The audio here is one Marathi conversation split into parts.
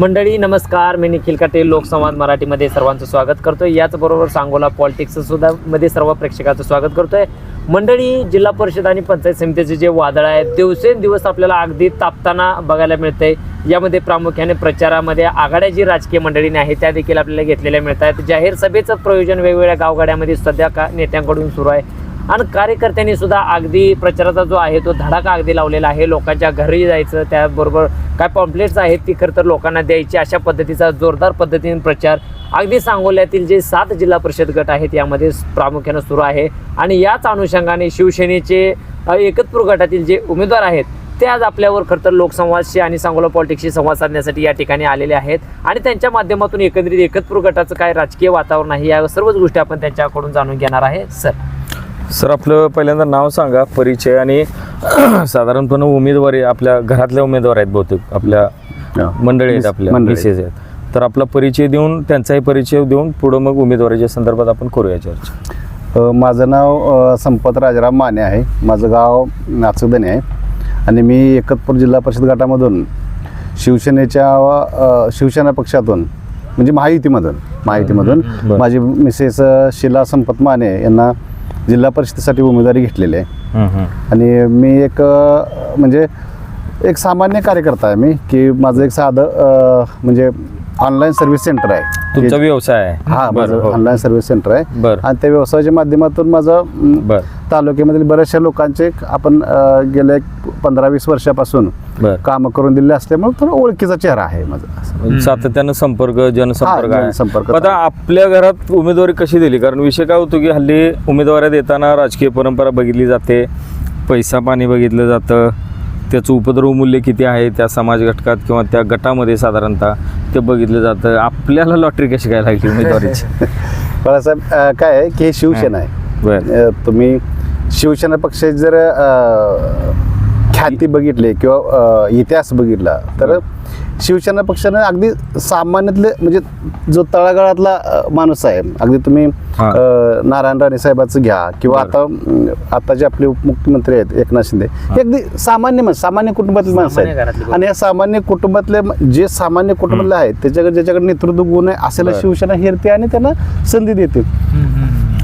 मंडळी नमस्कार. मी निखिल काटे लोकसंवाद मराठीमध्ये सर्वांचं स्वागत करतोय. याचबरोबर सांगोला पॉलिटिक्स सुद्धा मध्ये सर्व प्रेक्षकाचं स्वागत करतोय. मंडळी जिल्हा परिषद आणि पंचायत समितीचे जे वादळ आहे दिवसेंदिवस आपल्याला अगदी तापताना बघायला मिळतंय. यामध्ये प्रामुख्याने प्रचारामध्ये आघाड्या जी राजकीय मंडळीने आहे त्या देखील आपल्याला घेतलेल्या मिळत आहेत जाहीर सभेचं प्रयोजन वेगवेगळ्या गावगाड्यामध्ये सध्या का नेत्यांकडून सुरू आहे. आणि कार्यकर्त्यांनी सुद्धा अगदी प्रचाराचा जो आहे तो धडाका अगदी लावलेला आहे. लोकांच्या घरी जायचं त्याबरोबर काय पॉम्पलेट्स आहेत ती खरं तर लोकांना द्यायची. अशा पद्धतीचा जोरदार पद्धतीने प्रचार अगदी सांगोल्यातील जे सात जिल्हा परिषद गट आहेत यामध्ये प्रामुख्यानं सुरू आहे. आणि याच अनुषंगाने शिवसेनेचे एकतपूर गटातील जे उमेदवार आहेत ते आज आपल्यावर खरं तर लोकसंवादशी आणि सांगोला पॉलिटिक्सशी संवाद साधण्यासाठी या ठिकाणी आलेले आहेत. आणि त्यांच्या माध्यमातून एकंदरीत एकतपूर गटाचं काय राजकीय वातावरण आहे या सर्वच गोष्टी आपण त्यांच्याकडून जाणून घेणार आहे. सर. सर आपलं पहिल्यांदा नाव सांगा परिचय आणि साधारणपणे उमेदवारी आपल्या घरातल्या उमेदवार आहेत बहुतेक आपल्या मंडळी आहेत आपल्या. मिसेस आहेत. तर आपला परिचय देऊन त्यांचाही परिचय देऊन पुढं मग उमेदवारीच्या संदर्भात आपण करूया चर्चा. माझं नाव संपत राजाराम माने आहे. माझं गाव नाचुदने आहे. आणि मी एकतपूर जिल्हा परिषद गटामधून शिवसेनेच्या शिवसेना पक्षातून म्हणजे महायुतीमधून महायुतीमधून. माझी मिसेस शिला संपत माने यांना जिल्हा परिषदेसाठी उमेदवारी घेतलेली आहे. आणि मी एक म्हणजे एक सामान्य कार्यकर्ता आहे मी की माझं एक साधं म्हणजे ऑनलाईन सर्व्हिस सेंटर आहे. तुमचा व्यवसाय आहे. हा बरं, हो. ऑनलाईन सर्व्हिस सेंटर आहे. बरं. आणि त्या व्यवसायाच्या माध्यमातून माझं म, बर. तालुक्यामधील बऱ्याचशा लोकांचे आपण अ, गेल्या एक पंधरा वीस वर्षापासून बर. कामं करून दिले असल्यामुळे थोडा ओळखीचा चेहरा आहे माझा. असं. सातत्यानं संपर्क जनसंपर्क हा, आहे. जनसंपर्क. आता आपल्या घरात उमेदवारी कशी दिली? कारण विषय काय होतो की हल्ली उमेदवाऱ्या देताना राजकीय परंपरा बघितली जाते पैसा पाणी बघितलं जातं त्याचं उपद्रव मूल्य किती आहे त्या समाज घटकात किंवा त्या गटामध्ये साधारणतः ते बघितलं जातं. आपल्याला लॉटरी कशी काय लागली उमेदवारीची? बाळासाहेब काय आहे की हे शिवसेना आहे. तुम्ही शिवसेना पक्षाची जर ख्याती बघितली किंवा अ, इतिहास बघितला तर शिवसेना पक्षानं अगदी सामान्यातले म्हणजे जो तळागाळातला अ, माणूस आहे अगदी तुम्ही हा. अ, नारायण राणे साहेबाचं घ्या किंवा. आता आता जे आपले उपमुख्यमंत्री आहेत एकनाथ शिंदे हे अगदी सामान्य माणसं सामान्य कुटुंबातले माणसं सामान्य आहेत आणि या सामान्य कुटुंबातले म- जे सामान्य कुटुंबातले आहेत त्याच्याकडे ज्याच्याकडे नेतृत्व गुण आहे असेला. शिवसेना हेरते आणि त्यांना संधी देते.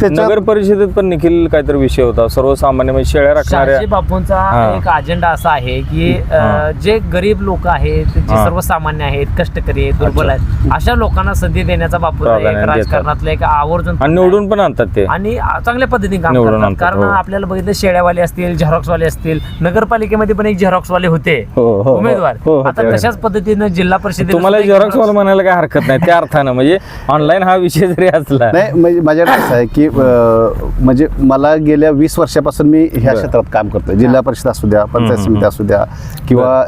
त्याच्या नगर परिषदेत पण निखिल काहीतरी विषय होता सर्वसामान्य म्हणजे शेळ्या राखणाऱ्या शहाजी बापूंचा हा. एक अजेंडा असा आहे की अ, हा. जे गरीब लोक आहेत जे हा. सर्वसामान्य आहेत कष्टकरी आहेत दुर्बल आहेत अशा लोकांना संधी देण्याचा बापूचा एक प्राधान्य देतात. राजकारणातला एक आवर्जून आणि निवडून पण आणतात ते आणि चांगल्या पद्धतीने काम निवडून करतात आणतात, कारण हो. आपल्याला बघितलं शेळ्यावाले असतील झेरॉक्सवाले असतील नगरपालिकेमध्ये पण एक झेरॉक्सवाले होते हो, हो, हो. उमेदवार होते, आता होते. तशाच पद्धतीनं जिल्हा परिषदेत तुम्हाला झेरॉक्स वाला म्हणायला काय हरकत नाही त्या अर्थानं म्हणजे ऑनलाईन हा विषय जरी असला नाही म्हणजे माझ्याकडे असं आहे की अं, म्हणजे मला गेल्या वीस वर्षापासून मी ह्या. क्षेत्रात काम करतोय. जिल्हा परिषद असू द्या पंचायत समिती. असू द्या किंवा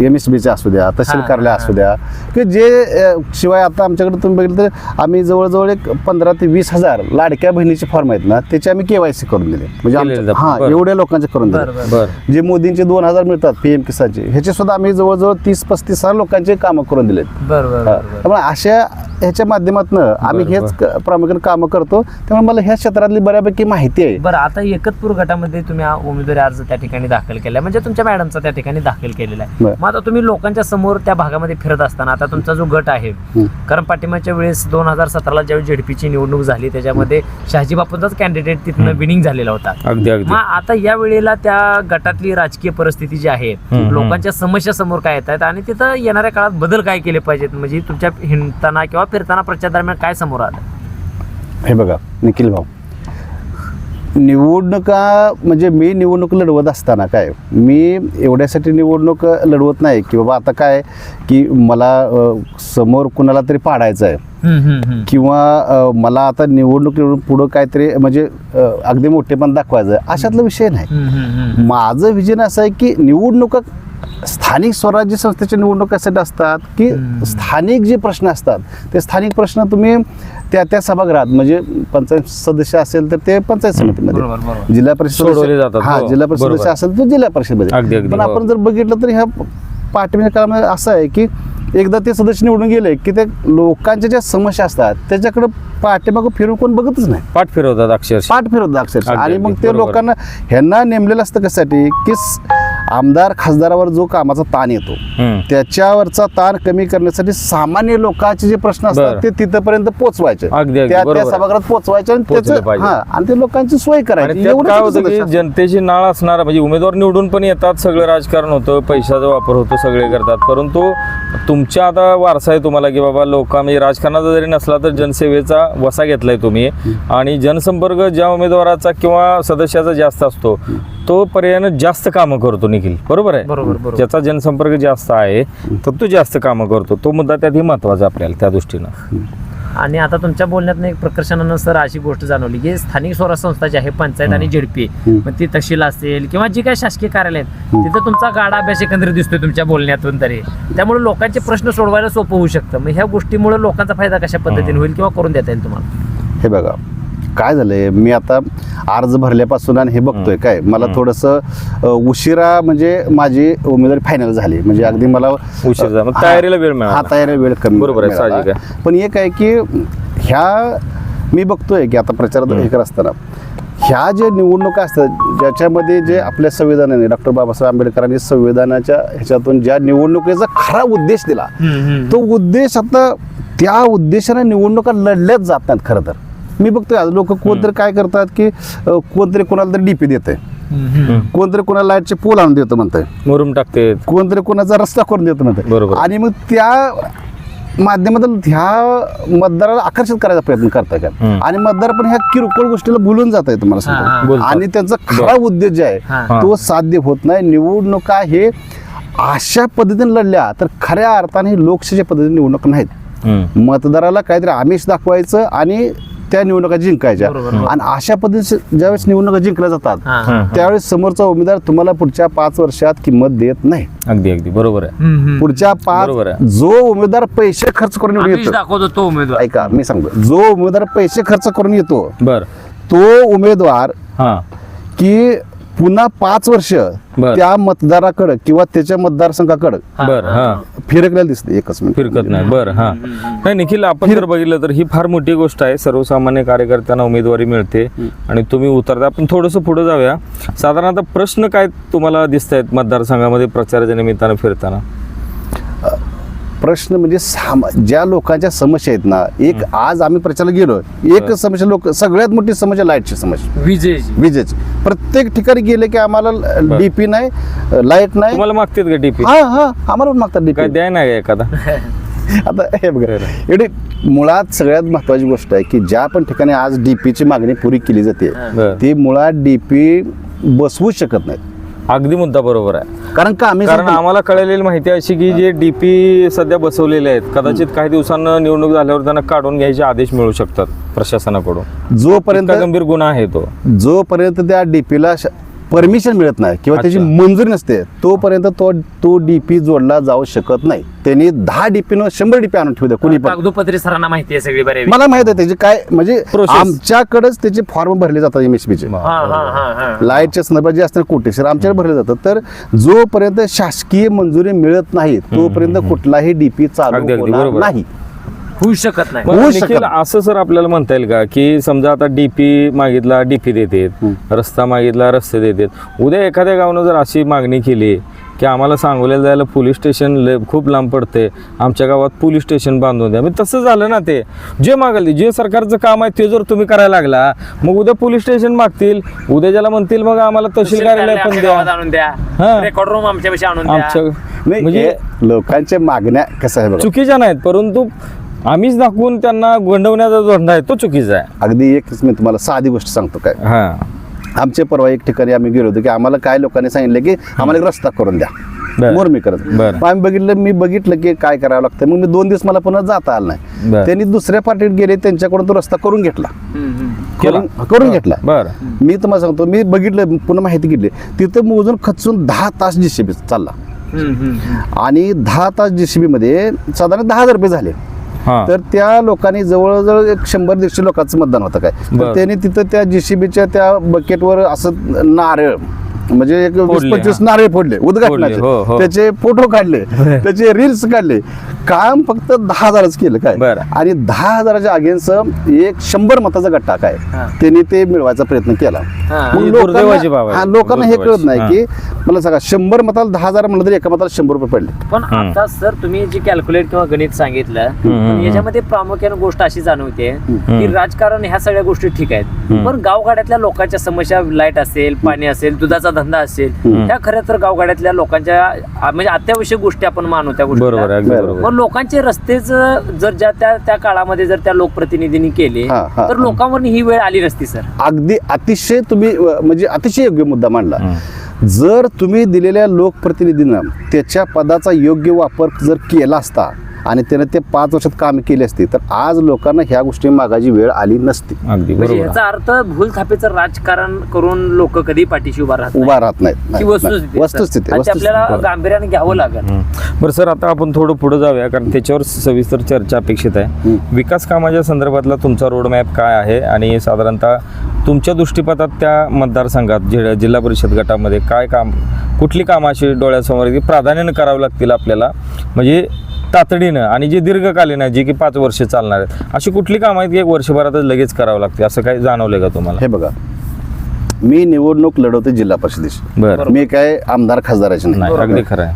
एम एस बीचे असू द्या तहसील कार्यालय असू द्या की जे शिवाय आता आमच्याकडे तुम्ही बघितलं तर आम्ही जवळजवळ एक पंधरा ते वीस हजार लाडक्या बहिणीचे फॉर्म आहेत ना त्याचे आम्ही केवायसी करून दिले. म्हणजे. हा. एवढ्या लोकांचे करून दिले. जे मोदींचे दोन हजार मिळतात पीएम किसानचे ह्याचे सुद्धा आम्ही जवळजवळ तीस पस्तीस हजार लोकांचे कामं करून दिलेत. त्यामुळे अशा ह्याच्या माध्यमातून आम्ही हेच क- प्रामुख्याने कामं करतो त्यामुळे मला ह्या क्षेत्रातली बऱ्यापैकी माहिती आहे. बरं आता एकतपूर गटामध्ये तुम्ही हा उमेदवारी अर्ज त्या ठिकाणी दाखल केलाय. म्हणजे तुमच्या मॅडमचा त्या ठिकाणी दाखल केलेला आहे. मग आता तुम्ही लोकांच्या समोर त्या भागामध्ये फिरत असताना आता तुमचा जो गट आहे. कारण पाठिंबाच्या वेळेस दोन हजार सतराला ज्यावेळी झेडपीची निवडणूक झाली त्याच्यामध्ये शहाजी बापूंचाच कॅन्डिडेट तिथनं विनिंग झालेला होता. मग आता या वेळेला त्या गटातली राजकीय परिस्थिती जी आहे. लोकांच्या समस्या समोर काय येत आहेत आणि तिथं येणाऱ्या काळात बदल काय केले पाहिजेत? म्हणजे तुमच्या हिंडताना किंवा फिरताना प्रचार दरम्यान काय समोर आलं? हे बघा निखिल भाऊ निवडणुका म्हणजे मी निवडणूक लढवत असताना काय मी एवढ्यासाठी निवडणूक लढवत नाही की बाबा आता काय की मला समोर कुणाला तरी पाडायचं आहे. किंवा मला आता निवडणूक निवडून पुढं काहीतरी म्हणजे अगदी मोठेपण दाखवायचं अशातला विषय नाही. माझं विजन असं आहे की निवडणुका स्थानिक स्वराज्य संस्थेच्या निवडणुका कशासाठी असतात की. स्थानिक जे प्रश्न असतात ते स्थानिक प्रश्न तुम्ही त्या त्या सभागृहात म्हणजे पंचायत सदस्य असेल तर ते पंचायत समितीमध्ये जिल्हा परिषद हा हो. जिल्हा परिषद. सदस्य असेल तर जिल्हा परिषदमध्ये पण हो. आपण जर बघितलं तर ह्या पाठिंब्याच्या काळामध्ये असं आहे की एकदा ते सदस्य निवडून गेले की ते लोकांच्या ज्या समस्या असतात त्याच्याकडे पाठीमागं फिरून कोण बघतच नाही पाठ फिरवतात अक्षरशः पाठ फिरवतात अक्षरशः अगदी, आणि मग ते. लोकांना ह्यांना नेमलेलं असतं कशासाठी की आमदार खासदारावर जो कामाचा ताण येतो. त्याच्यावरचा ताण कमी करण्यासाठी सामान्य लोकांचे जे प्रश्न असतात. ते तिथपर्यंत पोहोचवायचे त्या. सभागृहात पोहोचवायचे आणि. हा ते लोकांची सोय करायची. जनतेची नाळ असणारा म्हणजे उमेदवार निवडून पण येतात सगळं राजकारण होतं पैशाचा वापर होतो सगळे करतात परंतु तुमच्या आता वारसा आहे तुम्हाला की बाबा लोक म्हणजे राजकारणाचा जरी नसला तर जनसेवेचा वसा घेतलाय तुम्ही आणि जनसंपर्क ज्या उमेदवाराचा किंवा सदस्याचा जास्त असतो तो पर्यायानं जास्त कामं करतो निखिल. बरोबर आहे? बरोबर, बरोबर. ज्याचा जनसंपर्क जास्त आहे तर तो जास्त कामं करतो. तो मुद्दा त्यातही महत्त्वाचा आपल्याला त्या दृष्टीनं. आणि आता तुमच्या बोलण्यात एक प्रकर्षणानं सर अशी गोष्ट जाणवली की स्थानिक स्वराज्य संस्था जी आहे पंचायत आणि झेडपी मग ती तहसील असेल किंवा जी काही शासकीय कार्यालय आहेत तिथं तुमचा गाडा अभ्यास एकंदरीत दिसतोय तुमच्या बोलण्यातून तरी. त्यामुळे लोकांचे प्रश्न सोडवायला सोपं होऊ शकतं. मग ह्या गोष्टीमुळे लोकांचा फायदा कशा पद्धतीने होईल किंवा करून देता येईल तुम्हाला? हे बघा काय झालंय? मी आता अर्ज भरल्यापासून आणि हे बघतोय काय? मला थोडंसं उशिरा म्हणजे माझी उमेदवारी फायनल झाली. म्हणजे अगदी मला उशीर तयारीला वेळ. हा तयारीला वेळ कमी बरोबर आहे, पण एक आहे की ह्या मी बघतोय की आता प्रचारात हे करत असताना ह्या जे निवडणुका असतात ज्याच्यामध्ये जे आपल्या संविधानाने डॉक्टर बाबासाहेब आंबेडकरांनी संविधानाच्या ह्याच्यातून ज्या निवडणुकीचा खरा उद्देश दिला तो उद्देश आता त्या उद्देशाने निवडणुका लढल्याच जात नाहीत खरं तर. मी बघतोय आज. लोक कोणतरी काय करतात की कोणतरी कोणाला तरी डीपी देते कोणतरी कोणाला लाईटचे पोल आणून देतं म्हणतंय. मुरुम टाकते. कोणतरी कोणाचा रस्ता करून देतो म्हणतंय. बरोबर. आणि मग त्या माध्यमातून ह्या मतदाराला आकर्षित करायचा प्रयत्न करताय का. आणि मतदार पण ह्या किरकोळ गोष्टीला भुलून जात आहे तुम्हाला. सांगतो. आणि त्यांचा खरा उद्देश जे आहे हा. तो साध्य होत नाही. निवडणुका हे अशा पद्धतीने लढल्या तर खऱ्या अर्थाने हे लोकशाही पद्धतीने निवडणूक नाहीत. मतदाराला काहीतरी आमिष दाखवायचं आणि त्या निवडणुका जिंकायच्या. आणि अशा पद्धतीने ज्यावेळेस निवडणुका जिंकल्या जातात हा. त्यावेळेस समोरचा उमेदवार तुम्हाला पुढच्या पाच वर्षात किंमत देत नाही. अगदी अगदी. बरोबर आहे. पुढच्या पाच. जो उमेदवार पैसे खर्च करून येतो. दाखवतो तो उमेदवार. ऐका मी सांगतो. जो उमेदवार पैसे खर्च करून येतो बर. तो उमेदवार हा. की पुन्हा पाच वर्ष. त्या मतदाराकडे किंवा त्याच्या मतदारसंघाकडे बर हा. फिरकलेलं दिसते एकच मिनिट. फिरकत नाही. बर हा. नाही निखिल आपण जर बघितलं तर ही फार मोठी गोष्ट आहे. सर्वसामान्य कार्यकर्त्यांना उमेदवारी मिळते आणि तुम्ही उतरता. आपण थोडंसं पुढे जाऊया. साधारणतः प्रश्न काय तुम्हाला दिसत आहेत मतदारसंघामध्ये प्रचाराच्या निमित्तानं फिरताना? प्रश्न म्हणजे सामा ज्या लोकांच्या समस्या आहेत ना एक आज आम्ही प्रचाराला गेलो एक समस्या लोक सगळ्यात मोठी समस्या लाईटची समस्या. विजयची विजेची. प्रत्येक ठिकाणी गेले की आम्हाला डीपी नाही लाइट नाही. तुम्हाला मागतात का डीपी हा हा आम्हाला पण मागतात डीपी द्याय ना एखादा? आता हे बघा एवढी मुळात सगळ्यात महत्वाची गोष्ट आहे की ज्या पण ठिकाणी आज डीपीची मागणी पुरी केली जाते. ती मुळात डीपी बसवू शकत नाहीत. अगदी मुद्दा बरोबर आहे. कारण का आम्ही कारण आम्हाला कळलेली माहिती अशी की जे डीपी सध्या बसवलेले आहेत कदाचित काही दिवसांना निवडणूक झाल्यावर त्यांना काढून घ्यायचे आदेश मिळू शकतात प्रशासनाकडून. जोपर्यंत गंभीर गुन्हा आहे तो. जोपर्यंत त्या डीपीला परमिशन मिळत नाही किंवा त्याची. मंजुरी नसते तोपर्यंत तो तो डीपी जोडला जाऊ शकत नाही. त्यांनी दहा डीपी न शंभर डीपी आणून ठेवू द्या कुणी पण. कागदोपत्री सरांना माहिती आहे सगळी बरे मला माहीत आहे त्याची काय म्हणजे. आमच्याकडेच त्याचे फॉर्म भरले जातात एम एस बीचे हा हा हा हा लाईटच्या संदर्भात जे असतात कोटेश्वर आमच्याकडे भरले जातात. तर जोपर्यंत शासकीय मंजुरी मिळत नाही तोपर्यंत कुठलाही डीपी चालू होणार. नाही. होऊ शकत नाही. मग निखिल. असं सर आपल्याला म्हणता येईल का की समजा आता डीपी मागितला डीपी देतात रस्ता मागितला रस्ते देतात. उद्या एखाद्या गावानं जर अशी मागणी केली की आम्हाला सांगोल्याला जायला पोलीस स्टेशन लय- खूप लांब पडते आमच्या गावात पोलीस स्टेशन बांधून द्या. म्हणजे तसं झालं ना ते. जे मागल जे सरकारचं काम आहे ते जर तुम्ही करायला लागला मग उद्या पोलीस स्टेशन मागतील उद्या ज्याला म्हणतील मग आम्हाला तहसील कार्यालय पण आमच्या द्या. गावात आणून द्या. हा. रेकॉर्ड रूम आणून आमच्या द्या नाही म्हणजे हे लोकांच्या मागण्या कसं आहे बघा? चुकीच्या नाहीत परंतु आम्हीच दाखवून त्यांना गोंडवण्याचा धंदा आहे तो चुकीचा आहे. अगदी एकच मी तुम्हाला साधी गोष्ट सांगतो काय? हा. आमचे परवा एक ठिकाणी आम्ही गेलो होतो की आम्हाला काय लोकांनी सांगितलं की आम्हाला एक रस्ता करून द्या. बर. मोर मी करत. बर. मग आम्ही बघितलं मी बघितलं की काय करावं लागतं. मग मी दोन दिवस मला पुन्हा जाता आलं बर. नाही त्यांनी दुसऱ्या पार्टीत गेले त्यांच्याकडून तो रस्ता करून घेतला. केला? करून करून घेतला. बर. मी तुम्हाला सांगतो मी बघितलं पुन्हा माहिती घेतली. तिथं मोजून खचून दहा तास जीसीबी चालला. आणि दहा तास जीसीबी मध्ये साधारण दहा हजार रुपये झाले. तर त्या लोकांनी जवळजवळ एक शंभर दीडशे लोकांचं मतदान होतं काय. त्यांनी तिथं त्या जीसीबीच्या त्या बकेटवर असं नारळ म्हणजे एक वीस फोडले, पंचवीस. नारळ फोडले उद्घाटनाचे फोडले, हो, हो. त्याचे फोटो काढले त्याचे रील्स काढले काम फक्त दहा हजारच केलं काय बरं. आणि दहा हजाराच्या अगेन्स्ट एक शंभर मताचा गट्टा काय हा. त्यांनी ते मिळवायचा प्रयत्न केला हा. मग ही लोकांना दुर्दैवाची बाब आहे. हा, लोकांना हे कळत दुर्दैवाची. नाही हा. की मला सांगा शंभर मताला दहा हजार म्हणलं तरी एका मताला शंभर रुपये पडले पण आता सर तुम्ही जे कॅल्क्युलेट किंवा गणित सांगितलं हम्म. पण याच्यामध्ये प्रामुख्याने गोष्ट अशी जाणवते की राजकारण ह्या सगळ्या गोष्टी ठीक आहेत पण गावगाड्यातल्या लोकांच्या समस्या लाइट असेल पाणी असेल दुधाचा धंदा असेल ह्या खरं तर गावगाड्यातल्या लोकांच्या म्हणजे अत्यावश्यक गोष्टी आपण मानू त्या गोष्टी बरोबर आहे, अगदी बरं. बरोबर. मग लोकांचे रस्तेच जर ज्या त्या त्या काळामध्ये जर त्या लोकप्रतिनिधींनी केले तर. लोकांवर ही वेळ आली नसती सर. अगदी अतिशय तुम्ही म्हणजे अतिशय योग्य मुद्दा मांडला. जर तुम्ही दिलेल्या लोकप्रतिनिधीनं त्याच्या पदाचा योग्य वापर जर केला असता आणि त्याने ते पाच वर्षात काम केले असते तर आज लोकांना ह्या गोष्टी मागायची वेळ आली नसती. अगदी म्हणजे बरोबर. याचा अर्थ भूलथापेचं राजकारण करून लोक कधी पाठीशी उभा राहत उभा राहत नाहीत. नाही, वस्तुस्थिती नाही. वस्तुस्थिती आणि ते आपल्याला. गांभीर्याने घ्यावं लागेल. हं. बरं सर आता आपण थोडं पुढे जाऊया कारण त्याच्यावर सविस्तर चर्चा अपेक्षित आहे. विकास कामाच्या संदर्भातला तुमचा रोडमॅप काय आहे? आणि साधारणतः तुमच्या दृष्टीपथात त्या मतदारसंघात जि जिल्हा परिषद गटामध्ये काय काम कुठली कामं अशी डोळ्यासमोर आहेत की प्राधान्यानं करावं लागतील आपल्याला. म्हणजे तातडीनं आणि जे दीर्घकालीन आहे जी की पाच वर्ष चालणार आहेत अशी कुठली कामं आहेत की एक वर्षभरातच लगेच करावं लागते? असं काही जाणवलं का तुम्हाला? हे बघा मी निवडणूक लढवते जिल्हा परिषदेची. मी काय आमदार खासदाराचे नाही.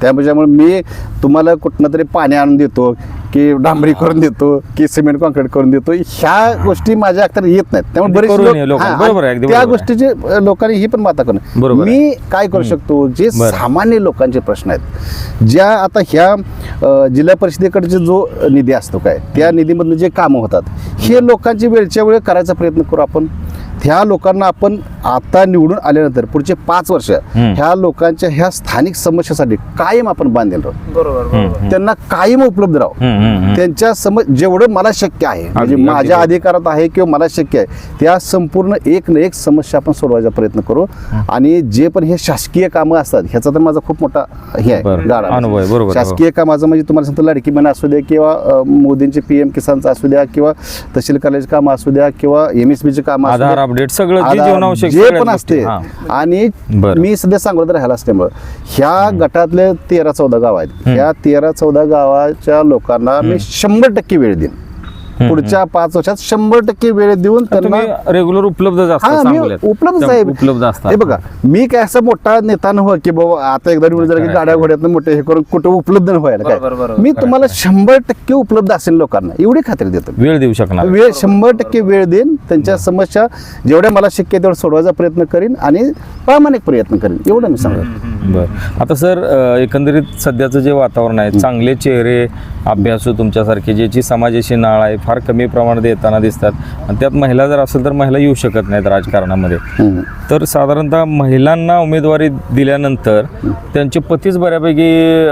त्यामुळे मी तुम्हाला कुठनं तरी पाणी आणून देतो की डांबरी करून देतो की सिमेंट कॉन्क्रीट करून देतो ह्या गोष्टी माझ्या अख्तर येत नाहीत. त्यामुळे बरेच करून त्या. गोष्टीचे लोकांनी ही पण माता करणं आहे. मी काय करू शकतो जे. सामान्य लोकांचे प्रश्न आहेत ज्या आता ह्या जिल्हा परिषदेकडचे जो निधी असतो काय त्या निधीमधून जे कामं होतात हे लोकांची वेळच्या वेळ करायचा प्रयत्न करू आपण? ह्या लोकांना आपण आता निवडून आल्यानंतर पुढचे पाच वर्ष. ह्या लोकांच्या ह्या स्थानिक समस्यासाठी कायम आपण बांधेल राहू बरोबर. त्यांना कायम उपलब्ध राहू. त्यांच्या समज जेवढं मला शक्य आहे म्हणजे माझ्या. अधिकारात आहे किंवा मला शक्य आहे त्या संपूर्ण एक ना एक समस्या आपण सोडवायचा प्रयत्न करू आणि जे पण हे शासकीय कामं असतात ह्याचा तर माझा खूप मोठा हे आहे. गाडा हो. शासकीय कामाचं म्हणजे तुम्हाला सांगतो लाडकी बहीण असू द्या किंवा मोदींचे पीएम किसानचं असू द्या किंवा तहसील कार्यालयाची कामं असू द्या किंवा एम एस बीची कामं असू द्या. अपडेट सगळं जे जीवनावश्यक जे सगळ्याच पण गोष्टी. असते हां. आणि बरं. मी सध्या सांगोला राहायला असल्यामुळं ह्या गटातले तेरा चौदा गाव आहेत ह्या तेरा चौदा गावाच्या लोकांना मी शंभर टक्के वेळ देईन पुढच्या पाच वर्षात शंभर टक्के वेळ देऊन त्यांना रेग्युलर उपलब्ध. उपलब्ध साहेब उपलब्ध असतात हे बघा मी काय असं मोठा नेता नव्ह की बाबा आता एकदा निवडून झालं की गाड्या घोड्यात मोठे हे करून कुठं उपलब्ध न व्हायला. काय. मी तुम्हाला शंभर टक्के उपलब्ध असेल लोकांना एवढी खात्री देतो वेळ देऊ शकणार. वेळ शंभर टक्के वेळ देईन त्यांच्या समस्या जेवढ्या मला शक्य तेवढं सोडवायचा प्रयत्न करीन आणि प्रामाणिक प्रयत्न करीन एवढं मी सांगतो. बर. आता सर एकंदरीत सध्याचं जे वातावरण आहे चांगले चेहरे अभ्यासू तुमच्यासारखे ज्याची समाजाशी नाळ आहे फार कमी प्रमाणात येताना दिसतात. आणि त्यात महिला जर असेल तर महिला येऊ शकत नाहीत राजकारणामध्ये. तर साधारणतः महिलांना उमेदवारी दिल्यानंतर त्यांचे पतीच बऱ्यापैकी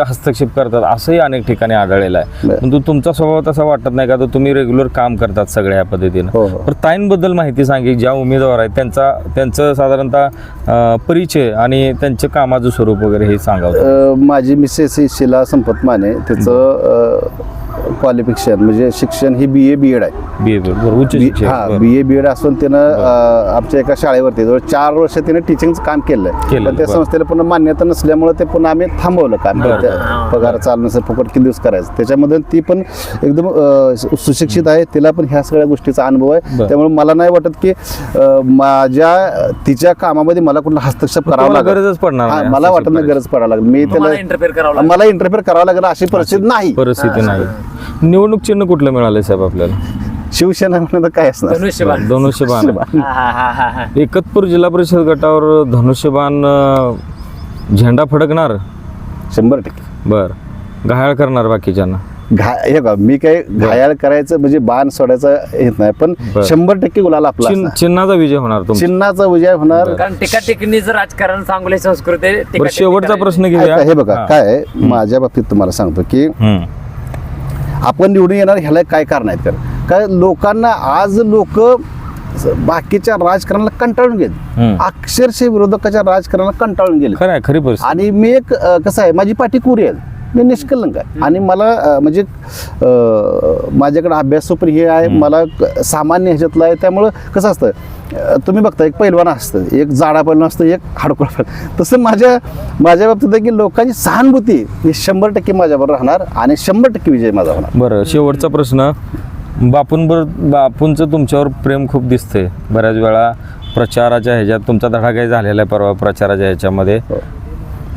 हस्तक्षेप करतात असंही अनेक ठिकाणी आढळलेलं आहे. परंतु तुमचा स्वभाव तसा वाटत नाही का? तर तुम्ही रेग्युलर काम करतात सगळ्या ह्या पद्धतीनं. हो, हो. तर ताईंबद्दल माहिती सांगी ज्या उमेदवार आहेत त्यांचा त्यांचं साधारणतः परिचय आणि त्यांच्या कामाचं स्वरूप वगैरे हे सांगावं अ, माझी मिसेस ही शिला संपत माने त्याचं क्वालिफिकेशन म्हणजे शिक्षण ही बी ए बी एड आहे. बी ए उच्च बी- शिक्षण हा बरं. बी ए बी एड असून त्यानं अ, आमच्या एका शाळेवरती जवळ चार वर्ष त्याने टीचिंगचं काम केलं केलं, पण त्या बरं. संस्थेला पुन्हा मान्यता नसल्यामुळे ते पुन्हा आम्ही थांबवलं काम. बरं, त्या बरं. पगार चालू नसेल फुकट किती दिवस करायचं? त्याच्यामध्ये ती पण एकदम अ, सु- सुशिक्षित आहे. तिला पण ह्या सगळ्या गोष्टीचा अनुभव आहे. बरं. त्यामुळे मला नाही वाटत की अ, माझ्या तिच्या कामामध्ये मला कुठला हस्तक्षेप करावा तुम्हाला लागेल गरजच पडणार हा, नाही मला वाटत नाही गरज पडायला लागेल मी तुम्हाला त्याला इंटरफेअर करावं मला इंटरफेअर करावं लागेल अशी परिस्थिती नाही. परिस्थिती नाही. निवडणूक चिन्ह कुठलं मिळालंय साहेब आपल्याला? शिवसेना म्हणून तर काय असणार? धनुष्यबाण. धनुष्यबाण. हा, हा, हा, हा, हा. एकतपूर जिल्हा परिषद गटावर धनुष्यबाण अं, झेंडा फडकणार? शंभर टक्के. बर. घायाळ करणार बाकीच्यांना? घा हे का मी काही घायाळ करायचं म्हणजे बाण सोडायचं येत नाही पण बरं. शंभर टक्के गुलाल आपला असणार. चिन्हाचा विजय होणार तुमचा. चिन्हाचा विजय होणार. कारण टीका टिकणीचं राजकारण सांगोली संस्कृती आहे. बरं टीका-टिकणी शेवटचा करायची. प्रश्न घेऊया. हे बघा हा. काय आहे, माझ्या बाबतीत तुम्हाला सांगतो की हम्म. आपण निवडून येणार ह्याला काय कारण आहेत कर काय लोकांना आज लोक बाकीच्या राजकारणाला कंटाळून गेले. अक्षरशः विरोधकाच्या राजकारणाला कंटाळून गेले. खरं आहे आणि मी एक कसं आहे माझी पाठी कुरी आहे. मी निष्कलंक आहे. आणि मला म्हणजे माझ्याकडे अभ्यास हे आहे. मला सामान्य ह्याच्यातलं आहे. त्यामुळं कसं असतं तुम्ही बघता एक पैलवान असतं एक जाडा पैलवान असतं एक हाडकोळ पैलवान. तसं माझ्या माझ्या बाबतीत आहे की लोकांची सहानुभूती ही शंभर टक्के माझ्याबरोबर राहणार आणि शंभर टक्के विजय माझा होणार. बरं शेवटचा प्रश्न. बापूंबर बापूंचं तुमच्यावर प्रेम खूप दिसतंय. बऱ्याच वेळा प्रचाराच्या ह्याच्यात तुमचा धडा काही झालेला आहे परवा प्रचाराच्या ह्याच्यामध्ये. हो.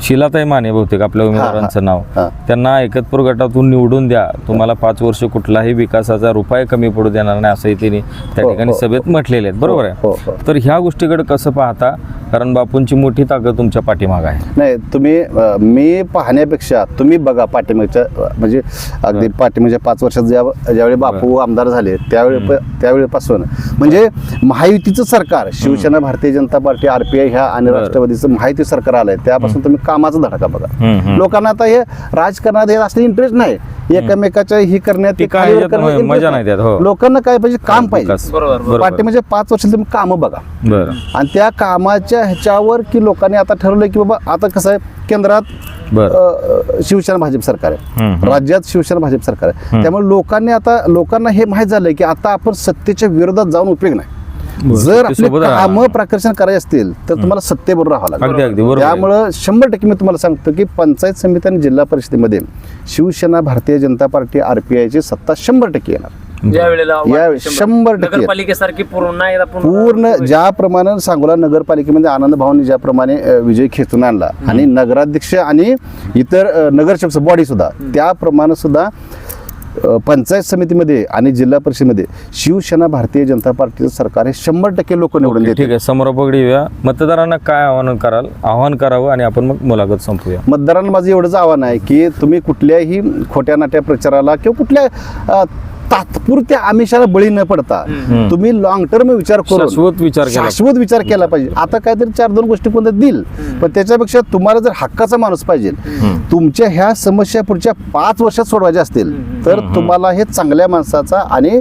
शिलाताई माने बहुतेक आपल्या उमेदवारांचं नाव. हा. त्यांना एकतपूर गटातून निवडून द्या. तुम्हाला पाच वर्ष कुठलाही विकासाचा रुपये कमी पडू देणार नाही असंही त्यांनी त्या हो, ठिकाणी हो, सभेत म्हटलेले आहेत. बरोबर हो, हो, आहे हो. तर ह्या गोष्टीकडे कसं पाहता? कारण बापूंची मोठी ताकद तुमच्या पाठीमाग आहे. नाही तुम्ही मी पाहण्यापेक्षा तुम्ही बघा पाठीमागच्या म्हणजे अगदी पाठीमागच्या पाच वर्षात ज्या ज्यावेळी बापू आमदार झाले त्यावेळी त्यावेळीपासून. म्हणजे महायुतीचं सरकार शिवसेना भारतीय जनता पार्टी आरपीआय ह्या आणि. राष्ट्रवादीचं महायुती सरकार आलंय त्यापासून तुम्ही कामाचा धडका बघा. लोकांना आता हे राजकारणात हे असले इंटरेस्ट नाही एकमेकाच्या ही करण्यात मजा नाही हो. लोकांना काय पाहिजे काम पाहिजे विकास. बरोबर, बरोबर. पाठी म्हणजे पाच वर्षात तुम्ही कामं बघा आणि त्या कामाच्या ह्याच्यावर की लोकांनी आता ठरवलं की बाबा आता कसं आहे केंद्रात शिवसेना भाजप सरकार आहे. राज्यात शिवसेना भाजप सरकार आहे. त्यामुळे लोकांनी आता लोकांना हे माहीत झालंय की आता आपण सत्तेच्या विरोधात जाऊन उपयोग नाही. जर आपले. कामं प्रकर्षण करायचे असतील तर तुम्हाला सत्तेबरोबर राहावं लागेल. अगदी अगदी बरोबर आहे. त्यामुळं शंभर टक्के मी तुम्हाला सांगतो की पंचायत समिती आणि जिल्हा परिषदेमध्ये शिवसेना भारतीय जनता पार्टी आरपीआयची सत्ता शंभर टक्के येणार. ज्या वेळेला यावेळी शंभर. टक्के. नगरपालिकेसारखी पूर्ण ज्याप्रमाणे सांगोला नगरपालिकेमध्ये आनंद भावांनी ज्याप्रमाणे विजय खेचून आणला आणि नगराध्यक्ष आणि इतर नगरसेवक बॉडी सुद्धा त्याप्रमाणे सुद्धा पंचायत समितीमध्ये आणि जिल्हा परिषदेमध्ये शिवसेना भारतीय जनता पार्टीचं सरकार हे शंभर टक्के लोक निवडून देतील. ठीक आहे समोरापगडी येऊया. मतदारांना काय आव्हान कराल? आव्हान करावं आणि आपण मग मुलाखत संपूया. मतदारांना माझं एवढंच आव्हान आहे की तुम्ही कुठल्याही खोट्या नाट्या प्रचाराला किंवा कुठल्या तात्पुरत्या आमिषाला बळी न पडता तुम्ही लॉंग टर्म विचार करून शाश्वत विचार केला शाश्वत विचार केला पाहिजे. आता काहीतरी चार दोन गोष्टी कोणत्या देईल पण त्याच्यापेक्षा तुम्हाला जर हक्काचा माणूस पाहिजे तुमच्या ह्या समस्या पुढच्या पाच वर्षात सोडवायच्या असतील तर तुम्हाला हे चांगल्या माणसाचा आणि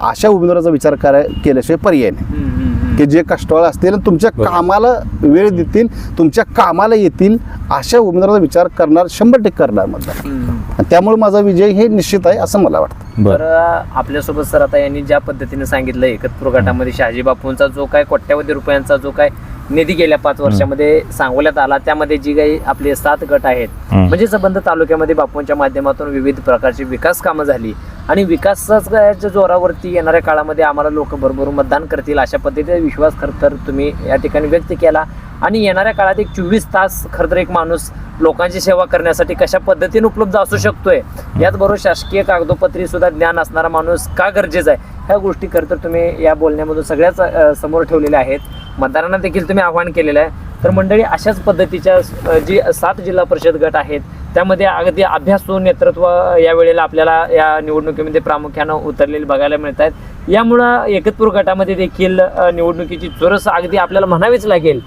अशा उमेदवाराचा विचार कराय केल्याशिवाय पर्याय नाही. की जे कष्टवाळ असतील आणि तुमच्या कामाला वेळ देतील तुमच्या कामाला येतील अशा उमेदवाराचा विचार करणार शंभर टक्के करणार मतदार आणि त्यामुळे माझा विजय हे निश्चित आहे असं मला वाटतं. बरं. आपल्यासोबत सर आता यांनी ज्या पद्धतीने सांगितलं एकत्र गटामध्ये शहाजी बापूंचा जो काय कोट्यावधी रुपयांचा जो काय निधी गेल्या पाच वर्षामध्ये सांगोल्यात आला. त्यामध्ये जी काही आपले सात गट आहेत. म्हणजे संबंध तालुक्यामध्ये बापूंच्या माध्यमातून विविध प्रकारची विकास कामं झाली. आणि विकासाच्या जोरावरती येणाऱ्या काळामध्ये आम्हाला लोक भरभरून मतदान करतील अशा पद्धतीचा विश्वास खरं तर तुम्ही या ठिकाणी व्यक्त केला. आणि येणाऱ्या काळात एक चोवीस तास खरं तर एक माणूस लोकांची सेवा करण्यासाठी कशा पद्धतीने उपलब्ध असू शकतोय याचबरोबर शासकीय कागदोपत्री सुद्धा ज्ञान असणारा माणूस का गरजेचा आहे ह्या गोष्टी खरं तर तुम्ही या बोलण्यामधून सगळ्याच समोर ठेवलेल्या आहेत. मतदारांना देखील तुम्ही आव्हान केलेलं आहे. तर मंडळी अशाच पद्धतीच्या जी सात जिल्हा परिषद गट आहेत त्यामध्ये अगदी अभ्यासू नेतृत्व या वेळेला आपल्याला या निवडणुकीमध्ये प्रामुख्यानं उतरलेले बघायला मिळत आहेत. यामुळं एकतपूर गटामध्ये देखील निवडणुकीची चुरस अगदी आपल्याला म्हणावीच लागेल.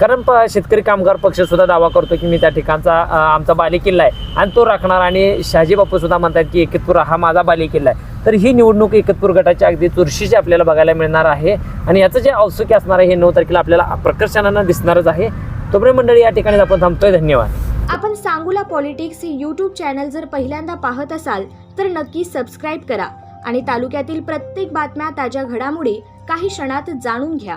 कारण प शेतकरी कामगार पक्ष सुद्धा दावा करतो की मी त्या ठिकाणचा आमचा बालेकिल्ला आहे आणि तो राखणार आणि शहाजी बापू सुद्धा म्हणतात की एकतपूर हा माझा बालेकिल्ला आहे. तर ही निवडणूक एकतपूर गटाच्या अगदी चुरशीची आपल्याला बघायला मिळणार आहे. आणि याचं जे औत्सुक्य असणार आहे हे नऊ तारखेला आपल्याला प्रकर्षणानं दिसणारच आहे. तोपर्यंत मंडळी या ठिकाणी आपण थांबतोय. धन्यवाद. आपण सांगूला पॉलिटिक्स हे यूट्यूब चॅनल जर पहिल्यांदा पाहत असाल तर नक्की सबस्क्राईब करा आणि तालुक्यातील प्रत्येक बातम्या ताज्या घडामोडी काही क्षणात जाणून घ्या.